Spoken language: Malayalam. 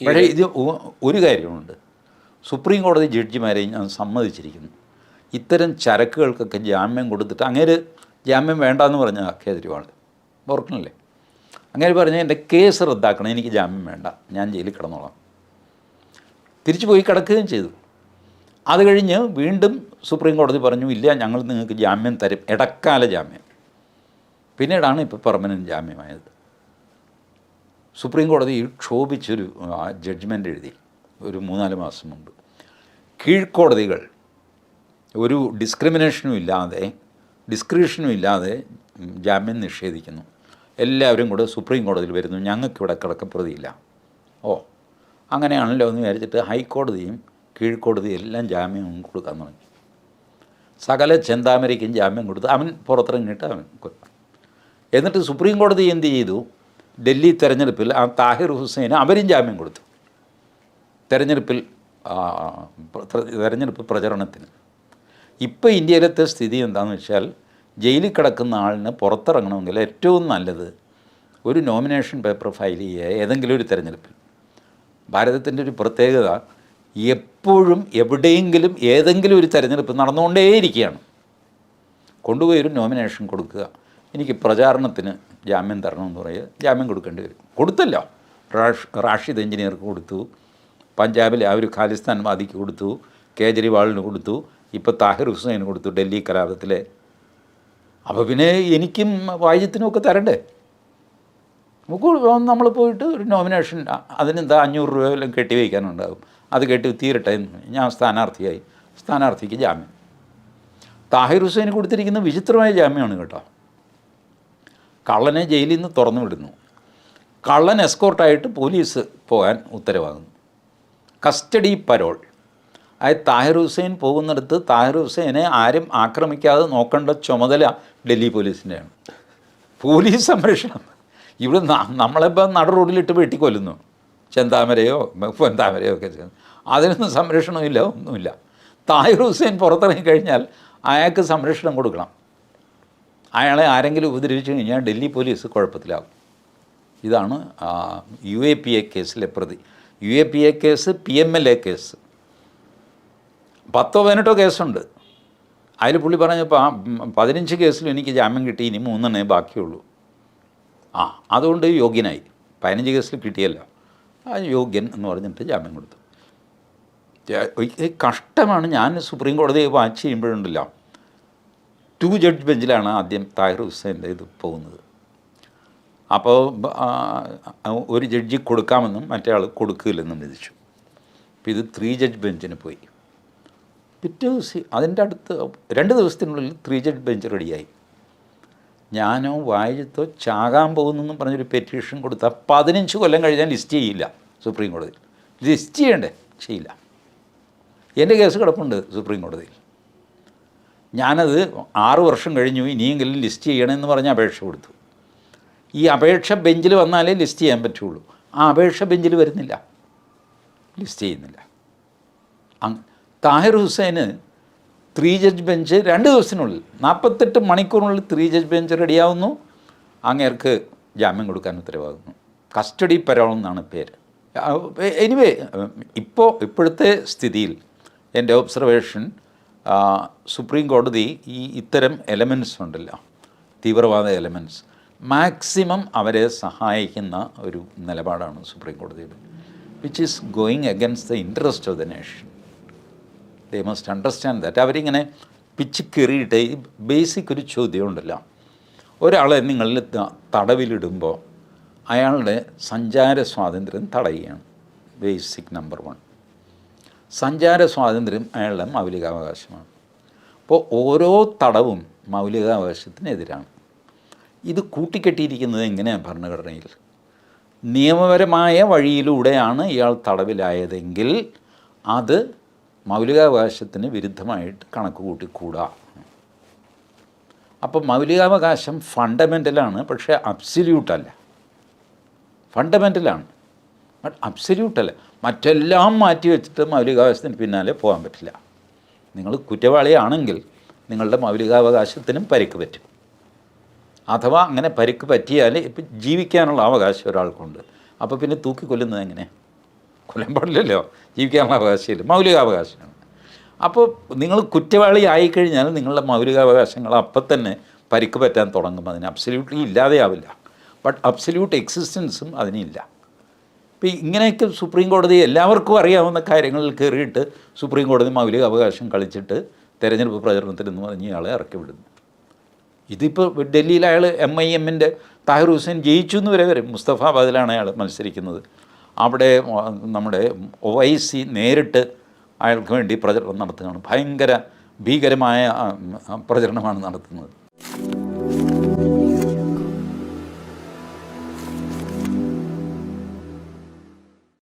പക്ഷേ ഇത് ഒരു കാര്യമുണ്ട്. സുപ്രീം കോടതി ജഡ്ജിമാരെ ഞാൻ സമ്മതിച്ചിരിക്കുന്നു. ഇത്തരം ചരക്കുകൾക്കൊക്കെ ജാമ്യം കൊടുത്തിട്ട് അങ്ങനെ ജാമ്യം വേണ്ടെന്ന് പറഞ്ഞ കേജ്രിവാൾ ഓർക്കണല്ലേ? അങ്ങനെ പറഞ്ഞ് എന്റെ കേസ് റദ്ദാക്കണം എനിക്ക് ജാമ്യം വേണ്ട ഞാൻ ജയിലിൽ കിടന്നോളാം. തിരിച്ചു പോയി കിടക്കുകയും ചെയ്തു. അത് കഴിഞ്ഞ് വീണ്ടും സുപ്രീം കോടതി പറഞ്ഞു ഇല്ല ഞങ്ങൾ നിങ്ങൾക്ക് ജാമ്യം തരും ഇടക്കാല ജാമ്യം. പിന്നീടാണ് ഇപ്പോൾ പെർമനന്റ് ജാമ്യമായത്. സുപ്രീം കോടതി ക്ഷോഭിച്ചൊരു ജഡ്ജ്മെന്റ് എഴുതി ഒരു മൂന്നാൽ മാസം മുമ്പ്. കീഴ്ക്കോടതികൾ ഒരു ഡിസ്ക്രിമിനേഷനും ഇല്ലാതെ ഡിസ്ക്രിപ്ഷനും ഇല്ലാതെ ജാമ്യം നിഷേധിക്കുന്നു. എല്ലാവരും കൂടെ സുപ്രീം കോടതിയിൽ വരുന്നു. ഞങ്ങൾക്കിവിടെ കിടക്കപ്രതിയില്ല. ഓ അങ്ങനെയാണല്ലോ എന്ന് വിചാരിച്ചിട്ട് ഹൈക്കോടതിയും കീഴ്ക്കോടതിയും എല്ലാം ജാമ്യം കൊടുക്കാൻ തുടങ്ങി. സകല ചെന്താമരയ്ക്കും ജാമ്യം കൊടുത്ത് അവൻ പുറത്തിറങ്ങിയിട്ട് അവൻ എന്നിട്ട് സുപ്രീം കോടതി എന്ത് ചെയ്തു? ഡൽഹി തെരഞ്ഞെടുപ്പിൽ ആ താഹിർ ഹുസൈന് അവരും ജാമ്യം കൊടുത്തു. തെരഞ്ഞെടുപ്പിൽ തെരഞ്ഞെടുപ്പ് പ്രചരണത്തിന്. ഇപ്പോൾ ഇന്ത്യയിലത്തെ സ്ഥിതി എന്താണെന്ന് വെച്ചാൽ ജയിലിൽ കിടക്കുന്ന ആളിന് പുറത്തിറങ്ങണമെങ്കിൽ ഏറ്റവും നല്ലത് ഒരു നോമിനേഷൻ പേപ്പർ ഫയൽ ചെയ്യുക ഏതെങ്കിലും ഒരു തെരഞ്ഞെടുപ്പിൽ. ഭാരതത്തിന്റെ ഒരു പ്രത്യേകത എപ്പോഴും എവിടെയെങ്കിലും ഏതെങ്കിലും ഒരു തെരഞ്ഞെടുപ്പ് നടന്നുകൊണ്ടേയിരിക്കുകയാണ്. കൊണ്ടുപോയി ഒരു നോമിനേഷൻ കൊടുക്കുക. എനിക്ക് പ്രചാരണത്തിന് ജാമ്യം തരണമെന്ന് പറയുക ജാമ്യം കൊടുക്കേണ്ടി വരും. കൊടുത്തല്ലോ. റാഷ് റാഷിദ് എഞ്ചിനീയർക്ക് കൊടുത്തു. പഞ്ചാബിലെ ആ ഒരു ഖാലിസ്ഥാൻ വാദിക്ക് കൊടുത്തു. കേജ്രിവാളിന് കൊടുത്തു. ഇപ്പോൾ താഹിർ ഹുസൈന് കൊടുത്തു ഡൽഹി കലാപത്തിലെ അപ്പോൾ പിന്നെ എനിക്കും വായിത്യത്തിനും ഒക്കെ തരണ്ടേ? നമുക്ക് നമ്മൾ പോയിട്ട് ഒരു നോമിനേഷൻ അതിനെന്താ അഞ്ഞൂറ് രൂപ വല്ലതും കെട്ടി വയ്ക്കാനുണ്ടാകും. അത് കെട്ടി തീരട്ടെ ഞാൻ സ്ഥാനാർത്ഥിയായി. സ്ഥാനാർത്ഥിക്ക് ജാമ്യം. താഹിർ ഹുസൈന് കൊടുത്തിരിക്കുന്ന വിചിത്രമായ ജാമ്യമാണ് കേട്ടോ. കള്ളനെ ജയിലിൽ നിന്ന് തുറന്നു വിടുന്നു. കള്ളൻ എസ്കോർട്ടായിട്ട് പോലീസ് പോകാൻ ഉത്തരവാകുന്നു. Custody parole. അതായത് താഹിർ ഹുസൈൻ പോകുന്നിടത്ത് താഹിർ ഹുസൈനെ ആരും ആക്രമിക്കാതെ നോക്കേണ്ട ചുമതല ഡൽഹി പോലീസിന്റെയാണ്. പോലീസ് സംരക്ഷണം. ഇവിടെ നമ്മളിപ്പോൾ നട റോഡിലിട്ട് വെട്ടിക്കൊല്ലുന്നു. ചെന്താമരയോ പൊന്താമരയോ ഒക്കെ അതിനൊന്നും സംരക്ഷണമില്ല ഒന്നുമില്ല. താഹിർ ഹുസൈൻ പുറത്തിറങ്ങി കഴിഞ്ഞാൽ അയാൾക്ക് സംരക്ഷണം കൊടുക്കണം. അയാളെ ആരെങ്കിലും ഉപദ്രവിച്ചു കഴിഞ്ഞാൽ ഡൽഹി പോലീസ് കുഴപ്പത്തിലാകും. ഇതാണ് യു എ പി എ കേസിലെ പ്രതി. U A P A case P M L A case. പത്തോ പതിനെട്ടോ കേസുണ്ട്. അതിൽ പുള്ളി പറഞ്ഞപ്പോൾ ആ പതിനഞ്ച് കേസിലും എനിക്ക് ജാമ്യം കിട്ടി ഇനി മൂന്നെണ്ണേ ബാക്കിയുള്ളൂ. ആ അതുകൊണ്ട് യോഗ്യനായി. പതിനഞ്ച് കേസിൽ കിട്ടിയല്ല. ആ യോഗ്യൻ എന്ന് പറഞ്ഞിട്ട് ജാമ്യം കൊടുത്തു. കഷ്ടമാണ്. ഞാൻ സുപ്രീം കോടതിയെ വാച്ച് ചെയ്യുമ്പോഴുണ്ടല്ലോ. ടു ജഡ്ജ് ബെഞ്ചിലാണ് ആദ്യം താഹിർ ഹുസൈന്റെ ഇത് പോകുന്നത്. അപ്പോൾ ഒരു ജഡ്ജി കൊടുക്കാമെന്നും മറ്റേ ആൾ കൊടുക്കില്ലെന്നും വിധിച്ചു. അപ്പോൾ ഇത് ത്രീ ജഡ്ജ് ബെഞ്ചിന് പോയി. പിറ്റേ ദിവസം അതിന്റെ അടുത്ത് രണ്ട് ദിവസത്തിനുള്ളിൽ ത്രീ ജഡ്ജ് ബെഞ്ച് റെഡിയായി ഞാനോ വായിച്ചോ ചാകാൻ പോകുന്നെന്നും പറഞ്ഞൊരു പെറ്റീഷൻ കൊടുത്താൽ പതിനഞ്ച് കൊല്ലം കഴിഞ്ഞാൽ ലിസ്റ്റ് ചെയ്യില്ല സുപ്രീം കോടതിയിൽ. ലിസ്റ്റ് ചെയ്യണ്ടേ? ചെയ്യില്ല. എന്റെ കേസ് കിടപ്പുണ്ട് സുപ്രീം കോടതിയിൽ. ഞാനത് ആറ് വർഷം കഴിഞ്ഞു ഇനിയെങ്കിലും ലിസ്റ്റ് ചെയ്യണമെന്ന് പറഞ്ഞ് അപേക്ഷ കൊടുത്തു. ഈ അപേക്ഷ ബെഞ്ചിൽ വന്നാലേ ലിസ്റ്റ് ചെയ്യാൻ പറ്റുള്ളൂ. ആ അപേക്ഷ ബെഞ്ചിൽ വരുന്നില്ല. ലിസ്റ്റ് ചെയ്യുന്നില്ല. താഹിർ ഹുസൈന് ത്രീ ജഡ്ജ് ബെഞ്ച് രണ്ട് ദിവസത്തിനുള്ളിൽ നാൽപ്പത്തെട്ട് മണിക്കൂറിനുള്ളിൽ ത്രീ ജഡ്ജ് ബെഞ്ച് റെഡിയാവുന്നു. അങ്ങേർക്ക് ജാമ്യം കൊടുക്കാൻ ഉത്തരവാകുന്നു. കസ്റ്റഡി പരോൾ എന്നാണ് പേര്. എനിവേ ഇപ്പോൾ ഇപ്പോഴത്തെ സ്ഥിതിയിൽ എന്റെ ഒബ്സർവേഷൻ സുപ്രീം കോടതി ഈ ഇത്തരം എലമെന്റ്സ് ഉണ്ടല്ലോ തീവ്രവാദ എലമെന്റ്സ് മാക്സിമം അവരെ സഹായിക്കുന്ന ഒരു നിലപാടാണ് സുപ്രീം കോടതിയുടെ which is going against the interest of the nation they must understand that അവരിങ്ങനെ പിച്ച് കയറിയിട്ട് ഈ ബേസിക് ഒരു ചോദ്യം ഉണ്ടല്ല. ഒരാളെ നിങ്ങൾ തടവിലിടുമ്പോൾ അയാളുടെ സഞ്ചാര സ്വാതന്ത്ര്യം തടയുകയാണ്. ബേസിക് നമ്പർ വൺ സഞ്ചാര സ്വാതന്ത്ര്യം അയാളുടെ മൗലികാവകാശമാണ്. അപ്പോൾ ഓരോ തടവും മൗലികാവകാശത്തിനെതിരാണ്. ഇത് കൂട്ടിക്കെട്ടിയിരിക്കുന്നത് എങ്ങനെയാണ് ഭരണഘടനയിൽ? നിയമപരമായ വഴിയിലൂടെയാണ് ഇയാൾ തടവിലായതെങ്കിൽ അത് മൗലികാവകാശത്തിന് വിരുദ്ധമായിട്ട് കണക്ക് കൂട്ടിക്കൂടാ. അപ്പം മൗലികാവകാശം ഫണ്ടമെന്റലാണ് പക്ഷേ അബ്സല്യൂട്ടല്ല. ഫണ്ടമെന്റലാണ്. ബട്ട് അബ്സല്യൂട്ടല്ല മറ്റെല്ലാം മാറ്റി വെച്ചിട്ട് മൗലികാവകാശത്തിന് പിന്നാലെ പോകാൻ പറ്റില്ല. നിങ്ങൾ കുറ്റവാളിയാണെങ്കിൽ നിങ്ങളുടെ മൗലികാവകാശത്തിനും പരിക്ക് പറ്റും. അഥവാ അങ്ങനെ പരിക്ക് പറ്റിയാൽ ഇപ്പം ജീവിക്കാനുള്ള അവകാശം ഒരാൾക്കുണ്ട്. അപ്പോൾ പിന്നെ തൂക്കി കൊല്ലുന്നത് എങ്ങനെ? കൊല്ലാൻ പാടില്ലല്ലോ. ജീവിക്കാനുള്ള അവകാശമില്ല. മൗലികാവകാശമാണ് അപ്പോൾ നിങ്ങൾ കുറ്റവാളി ആയിക്കഴിഞ്ഞാൽ നിങ്ങളുടെ മൗലികാവകാശങ്ങൾ അപ്പം തന്നെ പരിക്ക് പറ്റാൻ തുടങ്ങും. അതിന് അബ്സല്യൂട്ട്ലി ഇല്ലാതെയാവില്ല. ബട്ട് അബ്സല്യൂട്ട് എക്സിസ്റ്റൻസും അതിനില്ല. ഇപ്പോൾ ഇങ്ങനെയൊക്കെ സുപ്രീം കോടതി എല്ലാവർക്കും അറിയാവുന്ന കാര്യങ്ങളിൽ കയറിയിട്ട് സുപ്രീം കോടതി മൗലിക അവകാശം കളിച്ചിട്ട് തെരഞ്ഞെടുപ്പ് പ്രചരണത്തിൽ എന്ന് പറഞ്ഞ് ഇയാളെ ഇറക്കി വിടുന്നു. ഇതിപ്പോൾ ഡൽഹിയിൽ അയാൾ എം ഐ എമ്മിന്റെ താഹിർ ഹുസൈൻ ജയിച്ചു എന്ന് വരെ വരും. മുസ്തഫാബാദിലാണ് അയാൾ മത്സരിക്കുന്നത്. അവിടെ നമ്മുടെ ഒവൈസി നേരിട്ട് അയാൾക്ക് വേണ്ടി പ്രചരണം നടത്തുകയാണ്. ഭയങ്കര ഭീകരമായ പ്രചരണമാണ് നടത്തുന്നത്.